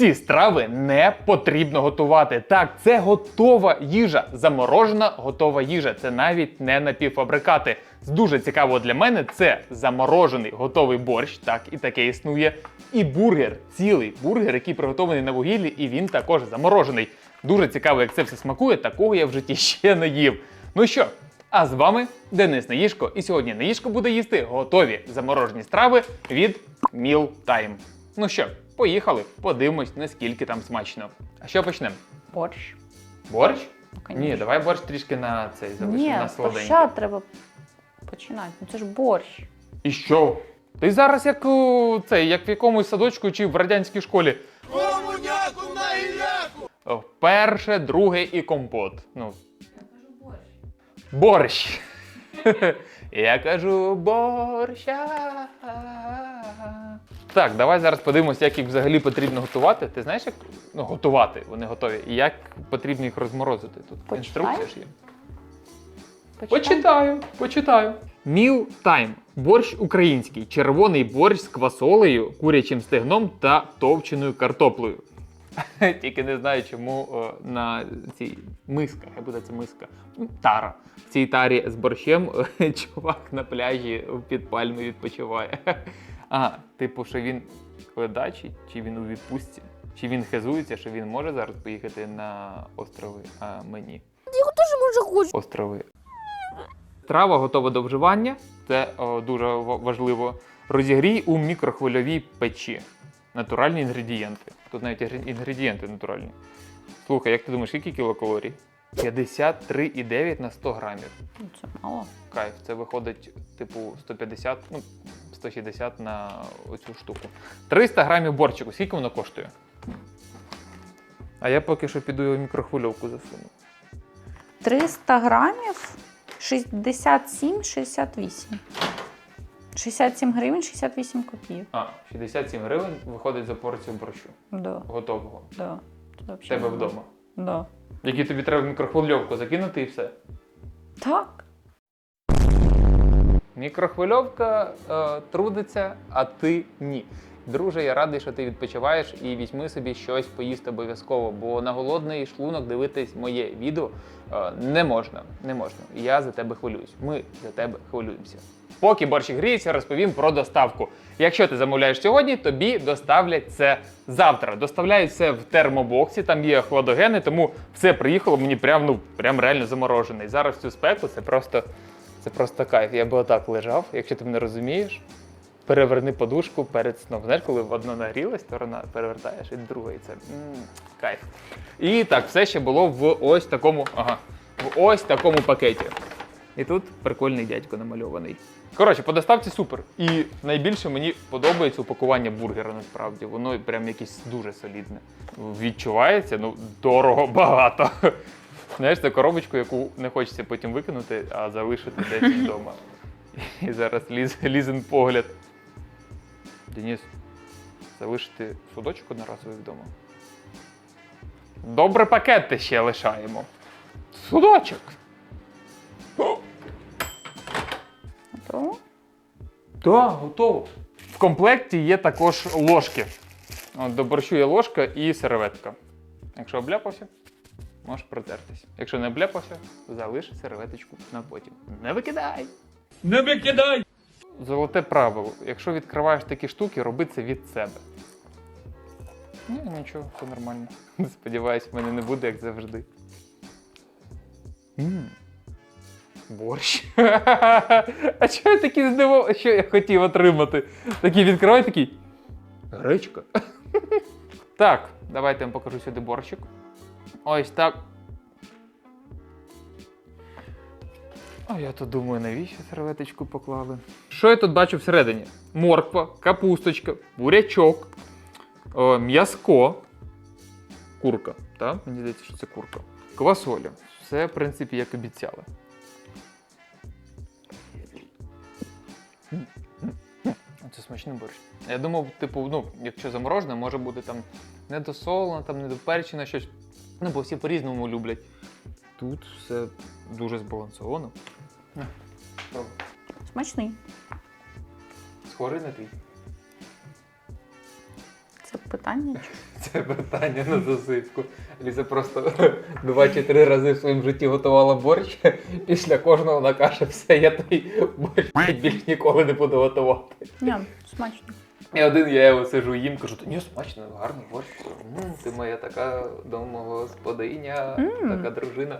Ці страви не потрібно готувати. Так, це готова їжа, заморожена готова їжа. Це навіть не напівфабрикати. Дуже цікаво для мене це заморожений готовий борщ, так і таке існує. І бургер, цілий бургер, який приготований на вугіллі, і він також заморожений. Дуже цікаво, як це все смакує. Такого я в житті ще не їв. Ну що, а з вами Денис Наїшко, і сьогодні Наїшко буде їсти готові заморожені страви від Meal Time. Ну що, поїхали, подивимось, наскільки там смачно. А що почнемо? Борщ. Борщ? Ну. Ні, давай борщ трішки на цей залишимо, Ні, на сладенький. спочатку треба починати. Ну це ж борщ. І що? Ти зараз як у, цей, як в якомусь садочку чи в радянській школі. Комуняку на гіляку! Перше, друге і компот. Ну. Борщ. Я кажу борща. Так, давай зараз подивимося, як їх взагалі потрібно готувати. Ти знаєш, як ну, готувати, вони готові. І як потрібно їх розморозити тут? Почитай. Інструкція ж є. Почитай. Почитаю, почитаю. Meal Time. Борщ український. Червоний борщ з квасолею, курячим стегном та товченою картоплею. Тільки не знаю, чому о, на цій мисках, як буде це миска. Тара. В цій тарі з борщем е, чувак на пляжі під пальмою відпочиває. А, типу, що він ледачий, чи він у відпустці, чи він хизується, що він може зараз поїхати на острови, а мені. Його теж може хоче. Острови. Страва готова до вживання. Це о, дуже важливо. Розігрій у мікрохвильовій печі. Натуральні інгредієнти. Тут навіть інгредієнти натуральні. Слухай, як ти думаєш, скільки кілокалорій? 53,9 на 100 грамів. Ну, Це мало. Кайф, це виходить, типу, 150, ну, 160 на оцю штуку. 300 грамів борчику. Скільки воно коштує? А я поки що піду його в мікрохвильовку засуну. 300 грамів 67-68. 67 гривень 68 копійок. А, 67 гривень виходить за порцію борщу. Да, Готового. да. Тебе вдома. Да. Який тобі треба в мікрохвильовку закинути і все. Так. Мікрохвильовка е, трудиться, а ти ні. Друже, я радий, що ти відпочиваєш і візьми собі щось поїсти обов'язково, бо на голодний шлунок дивитись моє відео е, не можна. Не можна. Я за тебе хвилююсь. Ми за тебе хвилюємося. Поки борщ гріється, розповім про доставку. Якщо ти замовляєш сьогодні, тобі доставлять це завтра. Доставляють це в термобоксі, там є хладогени, тому все приїхало мені прям, ну, прям реально заморожений. Зараз в цю спеку це просто, це просто кайф. Я би отак лежав, якщо ти мене розумієш. Переверни подушку перед сном. Знаєш, коли одна нагрілась, сторона перевертаєш, і друга, і це м, кайф. І так, все ще було в ось такому, ага, в ось такому пакеті. І тут прикольний дядько намальований. Коротше, по доставці супер. І найбільше мені подобається упакування бургера насправді. Воно прям якесь дуже солідне. Відчувається, ну, дорого, багато. Знаєш, це коробочку, яку не хочеться потім викинути, а залишити десь вдома. І зараз ліз, лізен погляд. Денис, залишити судочок одноразовий вдома. Добре пакети ще лишаємо. Судочок. Готово? Так, готово. В комплекті є також ложки. От, до борщу є ложка і серветка. Якщо обляпався, можеш протертись. Якщо не обляпався, залиш серветочку на потім. Не викидай! Не викидай! Золоте правило. Якщо відкриваєш такі штуки, роби це від себе. Ні, нічого, все нормально. Сподіваюсь, в мене не буде, як завжди. м Борщ. А чого я такий здивований? Що я хотів отримати? Такий відкривай такий. Гречка. Так, давайте я вам покажу сюди борщик. Ось так. А я то думаю, навіщо серветочку поклали? Що я тут бачу всередині? Морква, капусточка, бурячок, о, м'язко, курка. Так? Мені здається, що це курка. Квасоля. Все, в принципі, як обіцяли. Це смачний борщ. Я думав, типу, ну, якщо заморожене, може бути там недосолено, там недоперчено щось. Ну, бо всі по-різному люблять. Тут все дуже збалансовано. Пробуй. Смачний. Схожий на твій. Це питання. чи- Це питання на засипку. Ліза просто два чи три рази в своєму житті готувала борщ. Після кожного вона каже, все, я той борщ більш ніколи не буду готувати. Ні, смачно. І один я його сижу їм, кажу, та ні, смачно, гарний борщ. М, ти моя така домогосподиня, М. така дружина.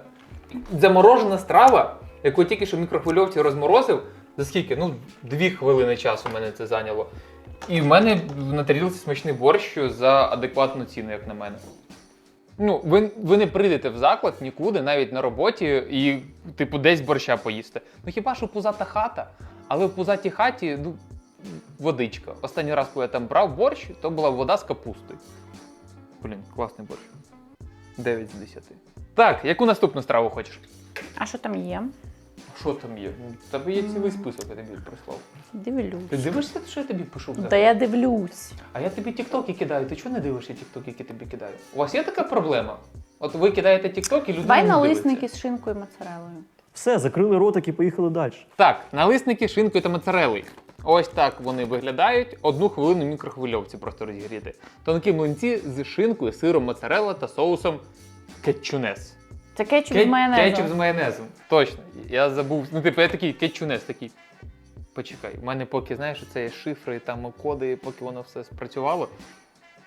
Заморожена страва, яку тільки що в мікрохвильовці розморозив. За скільки? Ну, дві хвилини часу мене це зайняло. І в мене на тарілці смачний борщ за адекватну ціну, як на мене. Ну, ви, ви не прийдете в заклад нікуди, навіть на роботі, і, типу, десь борща поїсти. Ну хіба що пузата хата, але в пузатій хаті, ну, водичка. Останній раз, коли я там брав борщ, то була вода з капустою. Блін, класний борщ. 9 з 10. Так, яку наступну страву хочеш? А що там є? Що там є? Ну, в тебе є цілий список, я тобі прислав. Ти дивишся, що я тобі пишу? Та взагалі? я дивлюсь. А я тобі тіктоки кидаю. Ти чого не дивишся тіктоки, які тобі кидаю? У вас є така проблема? От ви кидаєте тіктоки, людина Давай не налисники з шинкою і моцарелою. Все, закрили ротик і поїхали далі. Так, налисники з шинкою та моцарелою. Ось так вони виглядають. Одну хвилину в мікрохвильовці просто розігріти. Тонкі млинці з шинкою, сиром моцарелла та соусом кетчунес. Це кетчуп Ке- з майонезом. Кетчуп з майонезом. Точно. Я забув. Ну, типу, я такий кетчунес такий. Почекай, у мене поки, знаєш, це є шифри, там коди, поки воно все спрацювало.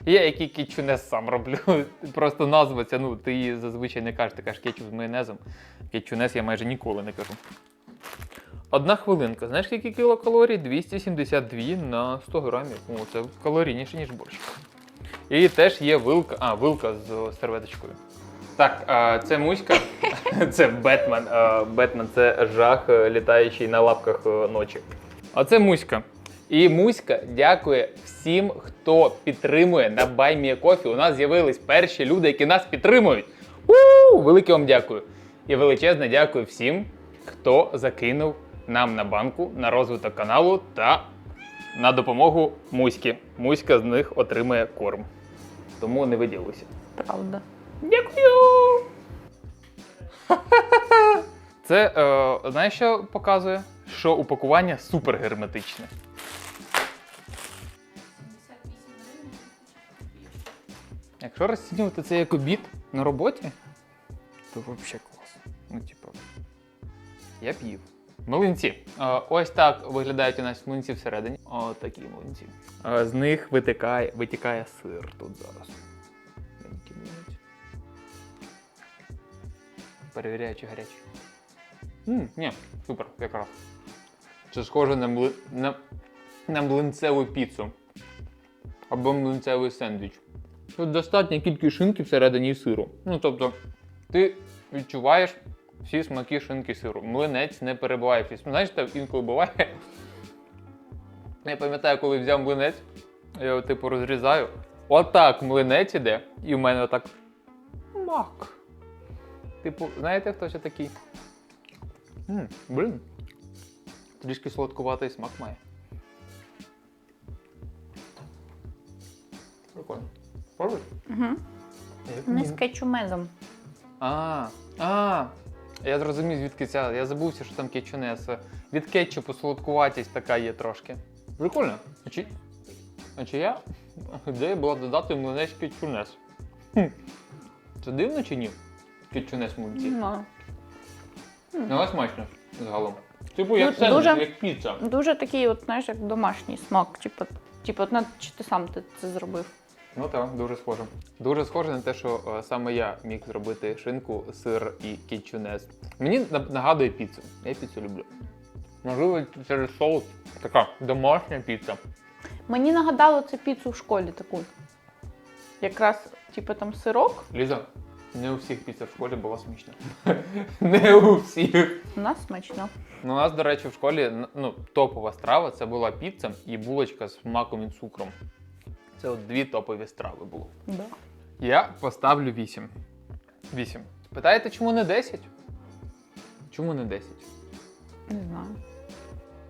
Я який кетчунес сам роблю. Просто назва ця, ну, ти її зазвичай не кажеш, ти кажеш кетчуп з майонезом. Кетчунес я майже ніколи не кажу. Одна хвилинка. Знаєш, скільки кілокалорій? 272 на 100 грамів. О, це калорійніше, ніж борщ. І теж є вилка, а, вилка з серветочкою. Так, це Муська. Це Бетмен. Бетмен це жах, е, літаючий на лапках е, ночі. А це Муська. І Муська дякує всім, хто підтримує на BuyMeACoffee. У нас з'явились перші люди, які нас підтримують. у Велике вам дякую. І величезне дякую всім, хто закинув нам на банку на розвиток каналу та на допомогу Муськи. Муська з них отримує корм. Тому не виділися. Правда. Дякую. Це е, знаєш, що показує? Що упакування супер герметичне. Якщо розцінювати це як обід на роботі, то взагалі клас. Ну, типу, я б їв. Млинці. Е, ось так виглядають у нас млинці всередині. О, такі млинці. Е, з них витикає, витікає сир тут зараз. Маленький млинець. Перевіряю, чи гарячий. М, ні, супер, якраз. Це схоже на, мли... на... на млинцеву піцу. Або млинцевий сендвіч. Тут достатня кількість шинки всередині сиру. Ну, тобто, ти відчуваєш всі смаки шинки сиру. Млинець не перебуває всі. Знаєш, інколи буває. Я пам'ятаю, коли взяв млинець, я його типу розрізаю. Отак млинець іде, і в мене отак мак. Типу, знаєте, хто ще такий? м блін. Трішки солодкуватий смак має. Прикольно. Пробуй? Угу. Не з кетчумезом. А, а, я зрозумів, звідки ця. Я забувся, що там кетчунес. Від кетчупу солодкуватість така є трошки. Прикольно. А чи, а чи я? Ідея була додати млинець кетчунес. Хм. Це дивно чи ні? Кетчунес мульті. Ну, Ну, але смачно загалом. Типу, як Ну, сендвіч, дуже- як піца. дуже такий, от, знаєш, як домашній смак. Типу, типу, от, на- чи ти сам ти це зробив? Ну так, дуже схоже. Дуже схоже на те, що е, саме я міг зробити шинку, сир і кетчунес. Мені на- нагадує піцу. Я піцу люблю. Можливо, через соус така домашня піца. Мені нагадало це піцу в школі таку. Якраз, типу, там сирок. Ліза, не у всіх піца в школі була смачна. Не у всіх. У нас смачно. Ну, у нас, до речі, в школі ну, топова страва це була піца і булочка з маком і цукром. Це от дві топові страви було. Да. Я поставлю 8. 8. Питаєте, чому не 10? Чому не 10? Не знаю.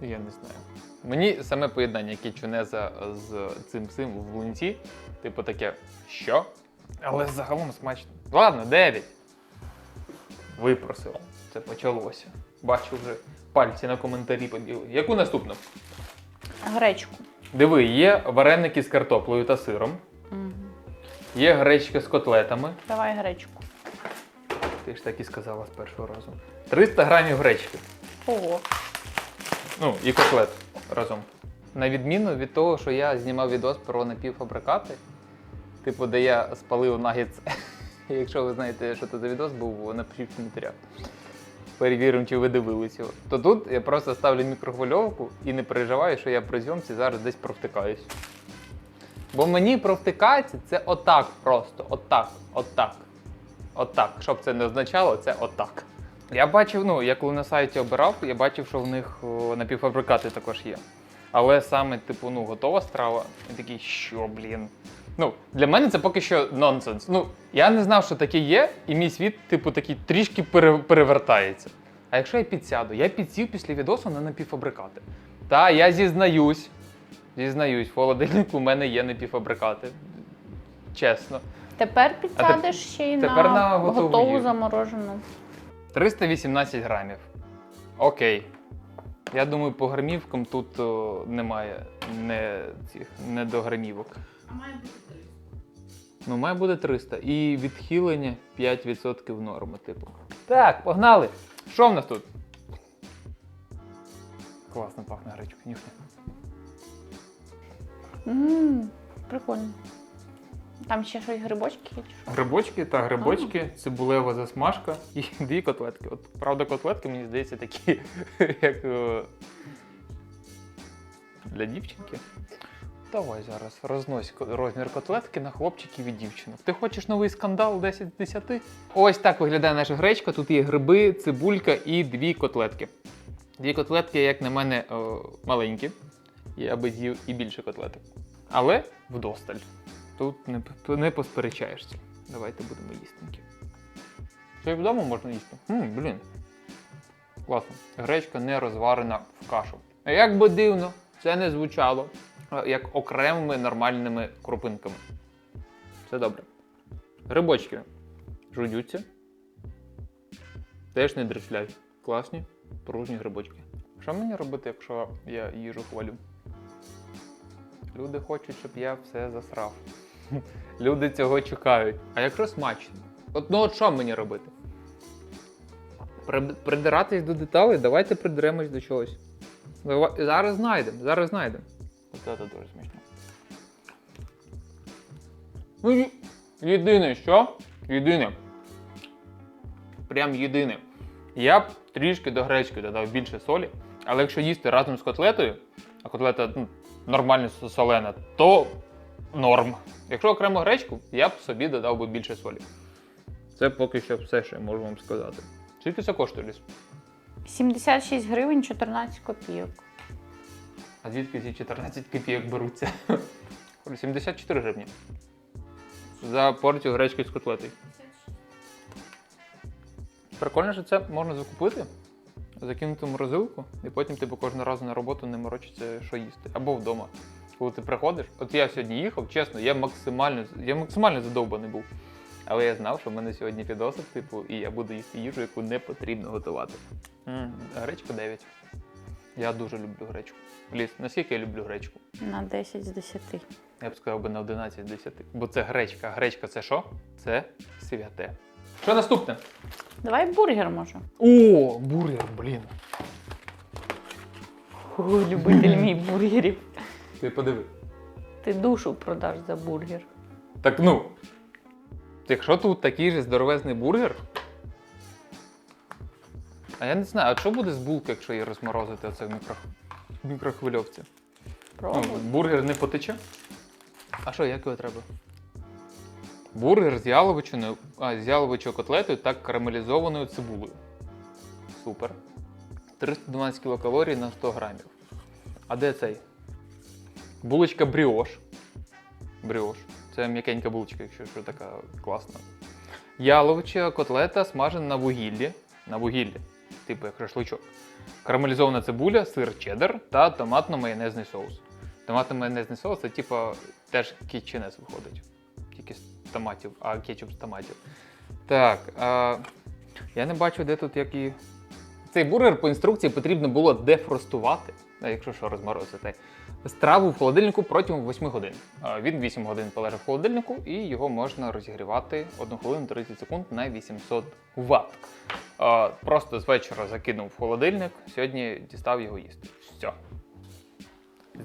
Я не знаю. Мені саме поєднання кетчунеза з цим цим в млинці, типу таке, що? Але загалом смачно. Ладно, 9. Випросив. Це почалося. Бачу вже пальці на коментарі побігли. Яку наступну? Гречку. Диви, є вареники з картоплею та сиром. Угу. Є гречка з котлетами. Давай гречку. Ти ж так і сказала з першого разу. 300 грамів гречки. Ого. Ну, і котлет разом. На відміну від того, що я знімав відос про напівфабрикати, типу, де я спалив нагетс. Якщо ви знаєте, що це за відос був, напишіть в коментарях. Перевіримо, чи ви дивились його. То тут я просто ставлю мікрохвильовку і не переживаю, що я при зйомці зараз десь провтикаюсь. Бо мені провтикається це отак просто. Отак, отак. Отак. Щоб це не означало, це отак. Я бачив, ну, я коли на сайті обирав, я бачив, що в них напівфабрикати також є. Але саме, типу, ну, готова страва, я такий, що, блін. Ну, для мене це поки що нонсенс. Ну, я не знав, що таке є, і мій світ, типу, такий трішки пере- перевертається. А якщо я підсяду, я підсів після відосу на напівфабрикати. Та я зізнаюсь, зізнаюсь, в холодильнику у мене є напівфабрикати. Чесно. Тепер підсадиш ще й тепер на, на готову готову заморожену. 318 грамів. Окей. Я думаю, по грамівкам тут о, немає не цих недограмівок. А має бути 300. Ну, має бути 300. І відхилення 5% норми, типу. Так, погнали! Що в нас тут? Класно пахне гречка, нюхне. Ммм, прикольно. Там ще щось грибочки є чи що? Грибочки та грибочки, цибулева засмажка і дві котлетки. От, правда, котлетки, мені здається, такі, як е, для дівчинки. Давай зараз рознось розмір котлетки на хлопчиків і дівчинок. Ти хочеш новий скандал 10 з 10? Ось так виглядає наша гречка. Тут є гриби, цибулька і дві котлетки. Дві котлетки, як на мене, о, маленькі. Я би з'їв і більше котлеток. Але вдосталь. Тут не, не посперечаєшся. Давайте будемо їстенькі. Що і вдома можна їсти? Хм, блін. Класно. Гречка не розварена в кашу. А як би дивно, це не звучало е, як окремими нормальними крупинками. Все добре. Грибочки жуються. Теж не дрифлять. Класні, пружні грибочки. Що мені робити, якщо я їжу хвалю? Люди хочуть, щоб я все засрав. Люди цього чекають. А якщо смачно? От ну от що мені робити? Придиратись до деталей, давайте придеремось до чогось. Зараз знайдемо, зараз знайдемо. Оце це дуже смішно. Ну, єдине, що? Єдине. Прям єдине. Я б трішки до гречки додав більше солі, але якщо їсти разом з котлетою, а котлета ну, нормально солена, то норм. Якщо окремо гречку, я б собі додав би більше солі. Це поки що все, що я можу вам сказати. Скільки це коштує ліс? 76 гривень 14 копійок. А звідки ці 14 копійок беруться? 74 гривні. За порцію гречки з котлетою. Прикольно, що це можна закупити, закинути в морозилку, і потім типу кожного разу на роботу не морочиться, що їсти. Або вдома. Коли ти приходиш, от я сьогодні їхав, чесно, я максимально, я максимально задовбаний був. Але я знав, що в мене сьогодні підосик, типу, і я буду їсти їжу, яку не потрібно готувати. м гречка 9. Я дуже люблю гречку. Ліс, наскільки я люблю гречку? На 10 з 10. Я б сказав би на 11 з 10. Бо це гречка. Гречка це що? Це святе. Що наступне? Давай бургер може. О, бургер, блін. О, любитель мій бургерів. Ти подиви. Ти душу продаш за бургер. Так ну. Якщо тут такий же здоровезний бургер. А я не знаю, а що буде з булки, якщо її розморозити оце в мікро... мікрохвильовці? Ну, бургер не потече. А що, як його треба? Бургер з яловичиною, а, з яловичою котлетою та карамелізованою цибулею. Супер. 312 кілокалорій на 100 грамів. А де цей? Булочка бріош. Бріош. Це м'якенька булочка, якщо що така класна. Яловича котлета смажена на вугіллі. На вугіллі. Типу як шашличок. Карамелізована цибуля, сир чеддер та томатно-майонезний соус. Томатно-майонезний соус це типу теж кітченес виходить. Тільки з томатів, а кетчуп з томатів. Так, а, я не бачу, де тут які. Цей бургер по інструкції потрібно було дефростувати, якщо що розморозити. Страву в холодильнику протягом 8 годин. Е, Він 8 годин полежав в холодильнику, і його можна розігрівати 1 хвилину 30 секунд на 800 Вт. Е, Просто з вечора закинув в холодильник, сьогодні дістав його їсти. Все.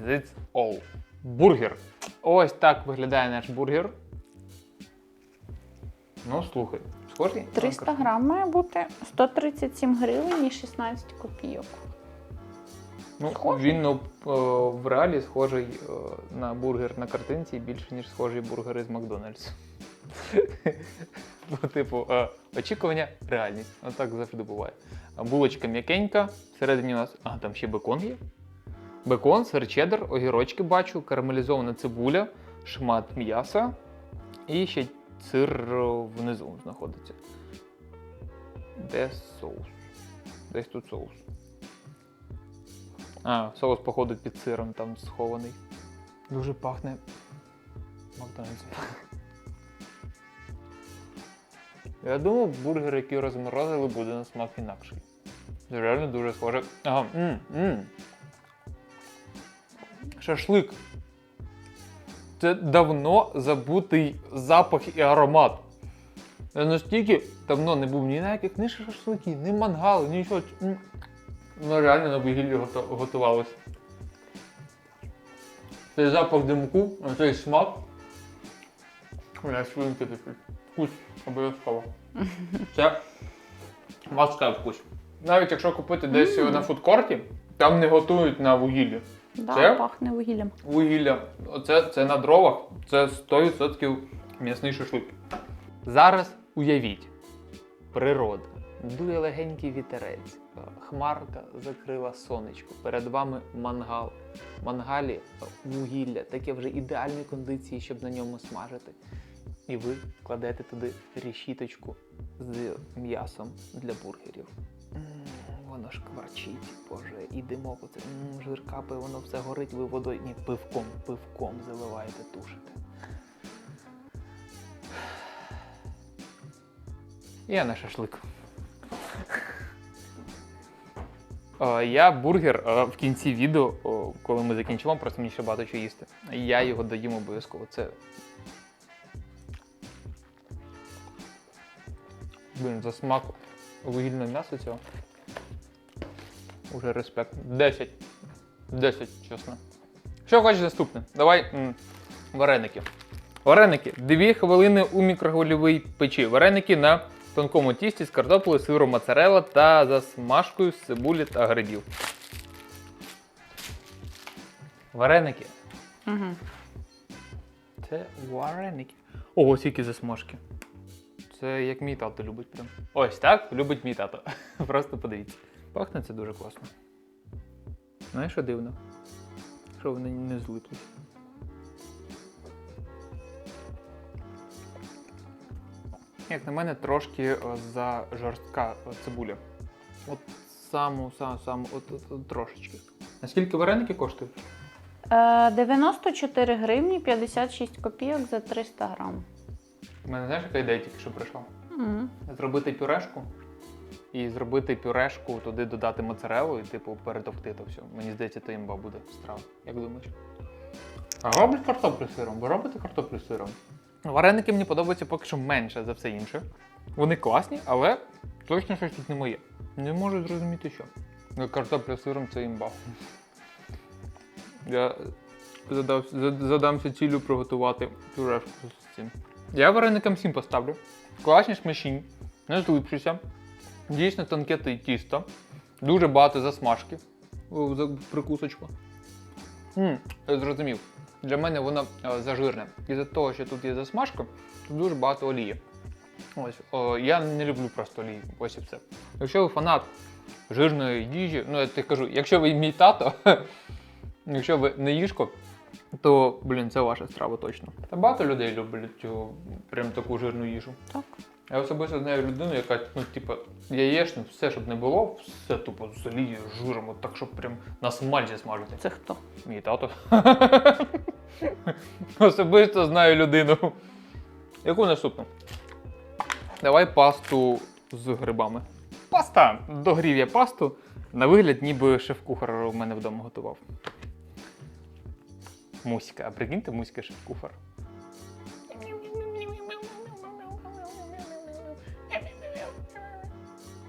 That's all. Бургер. Ось так виглядає наш бургер. Ну, слухай, схожий? 300 грам має бути 137 гривень і 16 копійок. Ну, Схожий? він ну, е, в реалі схожий е, на бургер на картинці більше, ніж схожий бургер із Макдональдс. Бо, типу, е, очікування, реальність. Отак завжди буває. Булочка м'якенька, всередині у нас. А, там ще бекон є. Бекон, сир чеддер, огірочки бачу, карамелізована цибуля, шмат м'яса і ще сир внизу знаходиться. Де соус? Десь тут соус. А, соус, походу, під сиром там схований. Дуже пахне Макдональдсом. Я думав, бургер, який розморозили, буде на смак інакший. Це реально дуже схоже. Ага, м, м. Шашлик. Це давно забутий запах і аромат. Я настільки давно не був ні на яких ні шашликів, ні мангали, нічого. Ну, реально на вугіллі готувалось. Цей запах димку, цей смак. Бля, свинки такі. Вкус обов'язково. Це мацка вкус. Навіть якщо купити десь на фудкорті, там не готують на вугіллі. Да, Це? пахне вугіллям. Вугілля. Оце це на дровах, це 100% м'ясний шашлик. Зараз уявіть, природа. Дує легенький вітерець, хмарка закрила сонечко. Перед вами мангал. Мангалі вугілля, таке вже ідеальної кондиції, щоб на ньому смажити. І ви кладете туди рішіточку з м'ясом для бургерів. М, Воно ж кварчить, боже, і димок оце м, жир капає, воно все горить, ви водою. Ні, пивком, пивком заливаєте, тушите. Я на шашлик. Я бургер е, в кінці відео, коли ми закінчимо, просто мені ще багато чого їсти. Я його доїм обов'язково. Це. Блін, за смак вугільного м'яса цього. Уже респект. 10. 10, чесно. Що хочеш наступне? Давай м, вареники. Вареники. Дві хвилини у мікрохвильовій печі. Вареники на тонкому тісті з картоплею, сиром моцарелла та засмажкою з цибулі та грибів. Вареники. Угу. Це вареники. Ого, скільки засмажки. Це як мій тато любить прям. Ось так любить мій тато. Просто подивіться. Пахне це дуже класно. Знаєш, що дивно? Що вони не злиплись. Як на мене, трошки е, за жорстка е, цибуля. От саму, саму, саму, от, от, от трошечки. Наскільки вареники коштують? Е, 94 гривні 56 копійок за 300 грам. У мене знаєш, яка ідея тільки що прийшла? Мгм. Зробити пюрешку і зробити пюрешку, туди додати моцарелу і, типу, перетовкти то все. Мені здається, то імба буде страва. Як думаєш? А роблять картоплю сиром? Ви робите картоплю сиром? Вареники мені подобаються поки що менше за все інше. Вони класні, але точно щось тут не моє. Не можу зрозуміти, що. Ну, Картопля з сиром це імба. Я задав, зад- задамся ціллю приготувати пюрешку з цим. Я вареникам 7 поставлю. Класні смачні, не злипшися. Дійсно тонке ті- тісто. Дуже багато засмажки за- прикусочку. М, я зрозумів. Для мене воно е, зажирне. Із-за того, що тут є засмажка, тут дуже багато олії. Ось, я не люблю просто олії. Ось і все. Якщо ви фанат жирної їжі, ну я тобі кажу, якщо ви мій тато, якщо ви не їжко, то, блін, це ваша страва точно. Та багато людей люблять прям таку жирну їжу. Так. Я особисто знаю людину, яка, ну, типу, яєчню, все, щоб не було, все тупо з олією, жиром, от так, щоб прям на смальці смажити. Це хто? Мій тато. Особисто знаю людину. Яку наступну? Давай пасту з грибами. Паста! Догрів я пасту. На вигляд, ніби шеф-кухар у мене вдома готував. Муська. А прикиньте, муська шеф-куфар.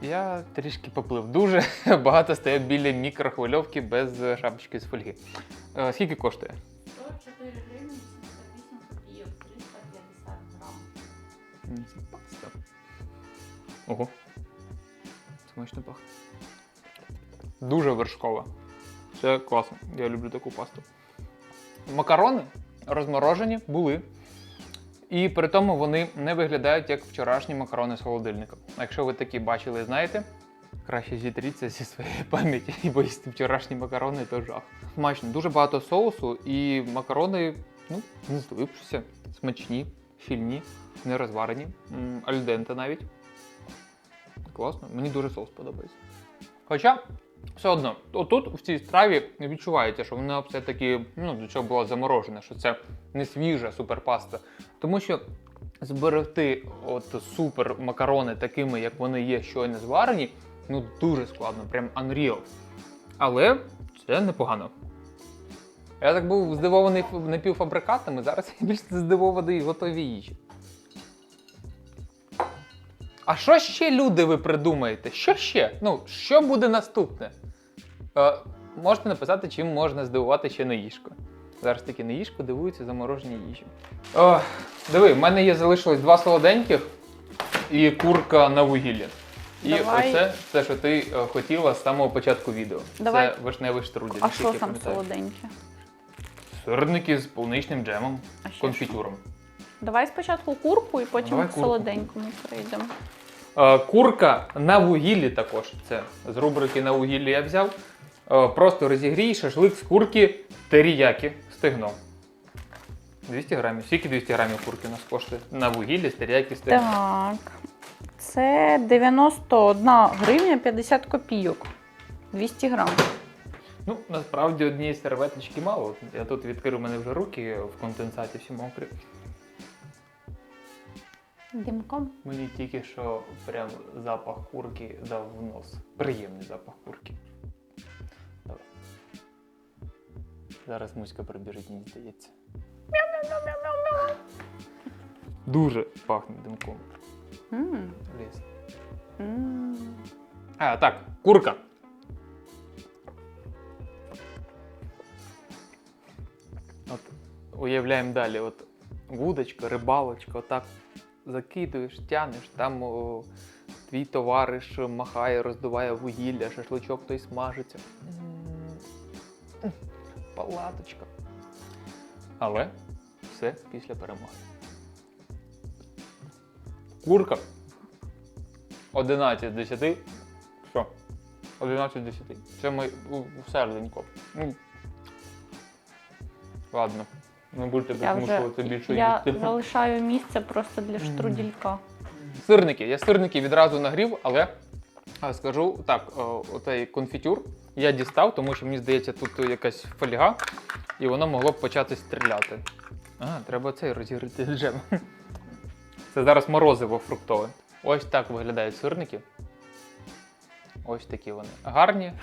Я трішки поплив. Дуже багато стою біля мікрохвильовки без шапочки з фольги. Е, скільки коштує? 104 гривні 78 копійок, 350 грам. Ого. Смачно пахне. Дуже вершкова. Це класно. Я люблю таку пасту. Макарони розморожені були. І при тому вони не виглядають як вчорашні макарони з холодильника. А якщо ви такі бачили знаєте, краще зітріться зі своєї пам'яті і поїсти вчорашні макарони, то жах. Смачно, дуже багато соусу, і макарони, ну, не злившися, смачні, щільні, не розварені, альденте навіть. Класно, мені дуже соус подобається. Хоча, все одно, отут в цій страві відчувається, що вона все-таки ну, до чого була заморожена, що це не свіжа суперпаста. Тому що зберегти от супер макарони такими, як вони є, щойно зварені, ну дуже складно, прям unreal. Але це непогано. Я так був здивований напівфабрикатами, зараз я більш здивований готові їжі. А що ще люди ви придумаєте? Що ще? Ну, що буде наступне? Е, можете написати, чим можна здивувати ще неїжко. Зараз таки неїжко дивуються заморожені їжі. О, диви, в мене є залишилось два солоденьких і курка на вугіллі. І Давай. оце те, що ти е, хотіла з самого початку відео. Давай. Це вишневий штрудель. А наскільки що я там пам'ятаю. солоденьке? Сирники з полуничним джемом, А ще конфітюром. Давай спочатку курку і потім Давай к курку. солоденькому перейдемо. Е, Курка на вугіллі також. Це з рубрики на вугіллі я взяв. Е, Просто розігрій шашлик з курки теріякі стегно. 200 грамів. Скільки 200 грамів курки у нас коштує? На вугіллі з теріякі стегно. Так. Це 91 гривня 50 копійок. 200 грам. Ну, насправді однієї серветочки мало. Я тут відкрив мене вже руки в конденсаті всі мокрі. Димком. Мені тільки що прям запах курки дав в нос. Приємний запах курки. Давай. Зараз муська прибіжить, мені здається. Дуже пахне димком. М, Ліс. м. А, так, курка. От уявляємо далі, от вудочка, рибалочка, отак Закидуєш, тянеш, там о, твій товариш махає, роздуває вугілля, шашличок той смажиться. Палаточка. Але все після перемоги. Курка 11 з 10. Що? 11 з 10. Це ми у- серденько. Ну, Ладно. Не будете Я вже змушувати більше я їсти. залишаю місце просто для штруделька. Сирники. Я сирники відразу нагрів, але скажу так, оцей конфітюр я дістав, тому що мені здається, тут якась фольга, і воно могло б почати стріляти. А, треба цей розігріти джем. Це зараз морозиво фруктове. Ось так виглядають сирники. Ось такі вони. Гарні,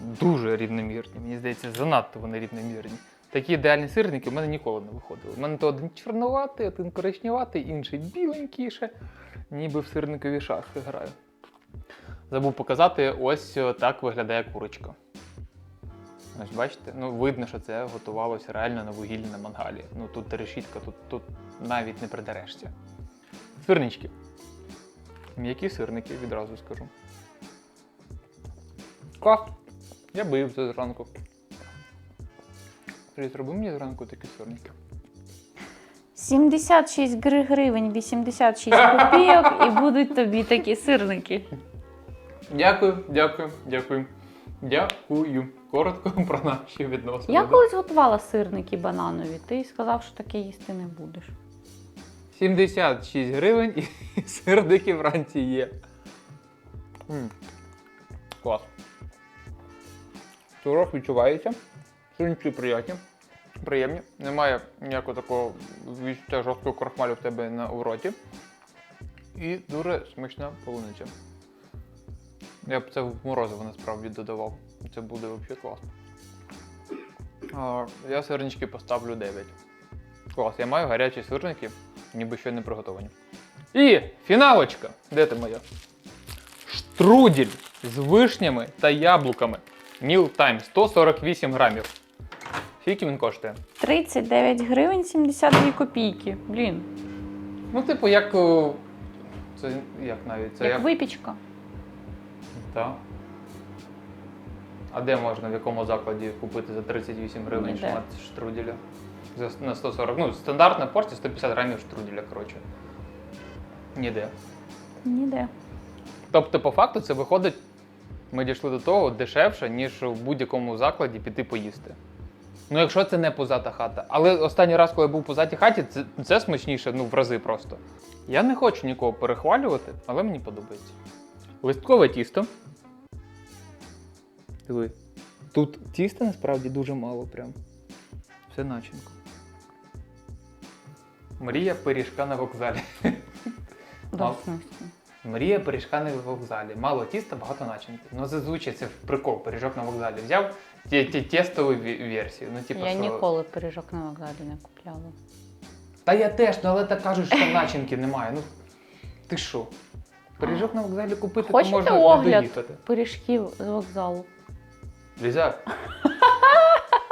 дуже рівномірні. Мені здається, занадто вони рівномірні. Такі ідеальні сирники в мене ніколи не виходили. У мене то один чорнуватий, один коричневатий, інший біленький ще. Ніби в сирникові шахи граю. Забув показати, ось е, так виглядає курочка. Ось бачите, ну видно, що це готувалося реально на вугіллі на мангалі. Ну тут решітка, тут, тут навіть не придерешся. Сирнички. М'які сирники, відразу скажу. Клас! Я це зранку. Привіт, зроби мені зранку такі сирники. 76 гривень 86 копійок і будуть тобі такі сирники. Дякую, дякую, дякую. Дякую. Коротко про наші відносини. Я да? колись готувала сирники бананові. Ти сказав, що таке їсти не будеш. 76 гривень і сирники вранці є. М. Клас. Творог відчувається. Сирнички приємні. Приємні. Немає ніякого такого відчуття жорсткого крахмалю в тебе на у роті. І дуже смачна полуниця. Я б це в морозиво насправді додавав. Це буде взагалі класно. А, я сирнички поставлю 9. Клас, я маю гарячі сирники, ніби ще не приготовані. І фіналочка. Де ти моя? Штрудель з вишнями та яблуками. Meal Time 148 грамів. Скільки він коштує? 39 гривень 72 копійки. Блін, Ну, типу, як. Це як навіть? Це як як. випічка. Так. А де можна в якому закладі купити за 38 гривень Ніде. шмат штруделя? За, на 140. Ну, стандартна порція 150 грамів штруделя, коротше. Ніде. Ніде. Тобто, по факту, це виходить, ми дійшли до того дешевше, ніж в будь-якому закладі піти поїсти. Ну, якщо це не позата хата. Але останній раз, коли я був в позатій хаті, це, це смачніше, ну, в рази просто. Я не хочу нікого перехвалювати, але мені подобається. Листкове тісто. Диви. Тут тіста насправді дуже мало прям. Все начинка. Мрія пиріжка на вокзалі. Мал- Мрія пиріжка на вокзалі. Мало тіста, багато начинки. Ну, зазвичай це прикол, пиріжок на вокзалі. Взяв тестову версію. Ну, типу, Я що... ніколи пиріжок на вокзалі не купляла. Та я теж, ну але так кажуть, що начинки немає. Ну ти що? Пиріжок на вокзалі купити, то Хочете можна не огляд доїхати. пиріжків з вокзалу? Ліза.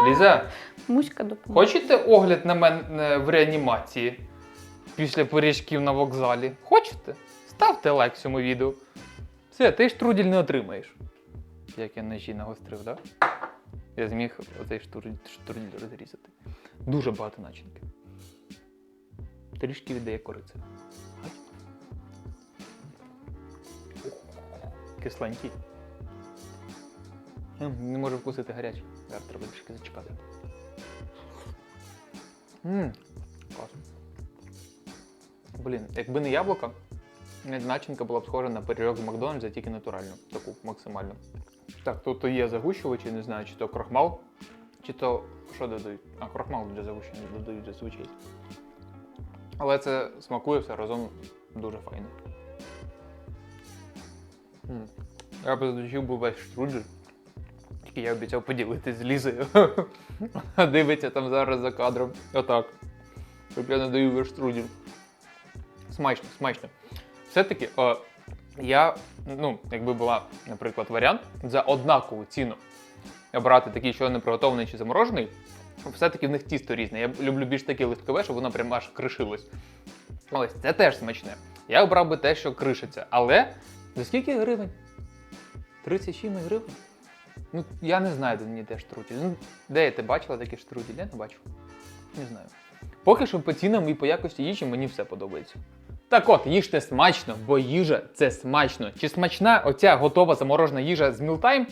Ліза, Муська допоможе. хочете огляд на мене в реанімації після пиріжків на вокзалі? Хочете? Ставте лайк цьому відео. Все, ти ж штрудель не отримаєш. Як я ножі нагострив, так? Да? Я зміг оцей штрудель, штрудель розрізати. Дуже багато начинки. Трішки віддає кориця. Кисленький. Не можу вкусити гарячий. Зараз треба трішки зачекати. Ммм, класно. Блін, якби не яблуко, начинка була б схожа на пиріжок з Макдональдса, тільки натуральну, таку максимальну. Так, тут є загущувачі, не знаю, чи то крохмал, чи то що додають? А, крохмал для загущення додають зазвичай. Але це смакує все разом дуже файно. Я задучив був весь штрудель. Тільки я обіцяв поділитись з Лізою. А дивиться там зараз за кадром. Отак. Щоб я не даю весь штрудель. Смачно, смачно. Все-таки я, ну, якби була, наприклад, варіант за однакову ціну брати такий, що не приготований чи заморожений, все-таки в них тісто різне. Я люблю більш таке листкове, щоб воно прям аж кришилось. Ось, це теж смачне. Я обрав би те, що кришиться. Але за скільки гривень? 37 гривень? Ну, я не знаю, де ніде штрудель. Ну, де ти бачила такі штрудель? Я не бачу. Не знаю. Поки що по цінам і по якості їжі мені все подобається. Так от, їжте смачно, бо їжа це смачно. Чи смачна оця готова заморожена їжа з Mealtime?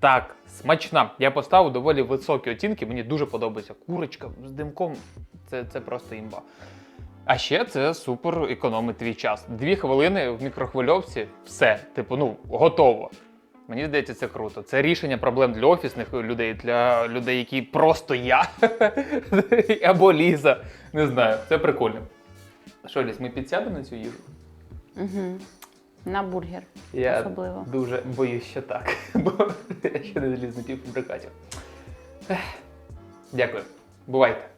Так, смачна. Я поставив доволі високі оцінки, мені дуже подобається. Курочка з димком це, це просто імба. А ще це супер економить твій час. Дві хвилини в мікрохвильовці, все, типу, ну, готово. Мені здається, це круто. Це рішення проблем для офісних людей, для людей, які просто я або Ліза. Не знаю, це прикольно. Що, Ліс, ми підсядемо на цю їжу? Угу. На бургер. Я Особливо. дуже боюсь, що так, бо я ще не заліз на півфабрикатів. Дякую. Бувайте.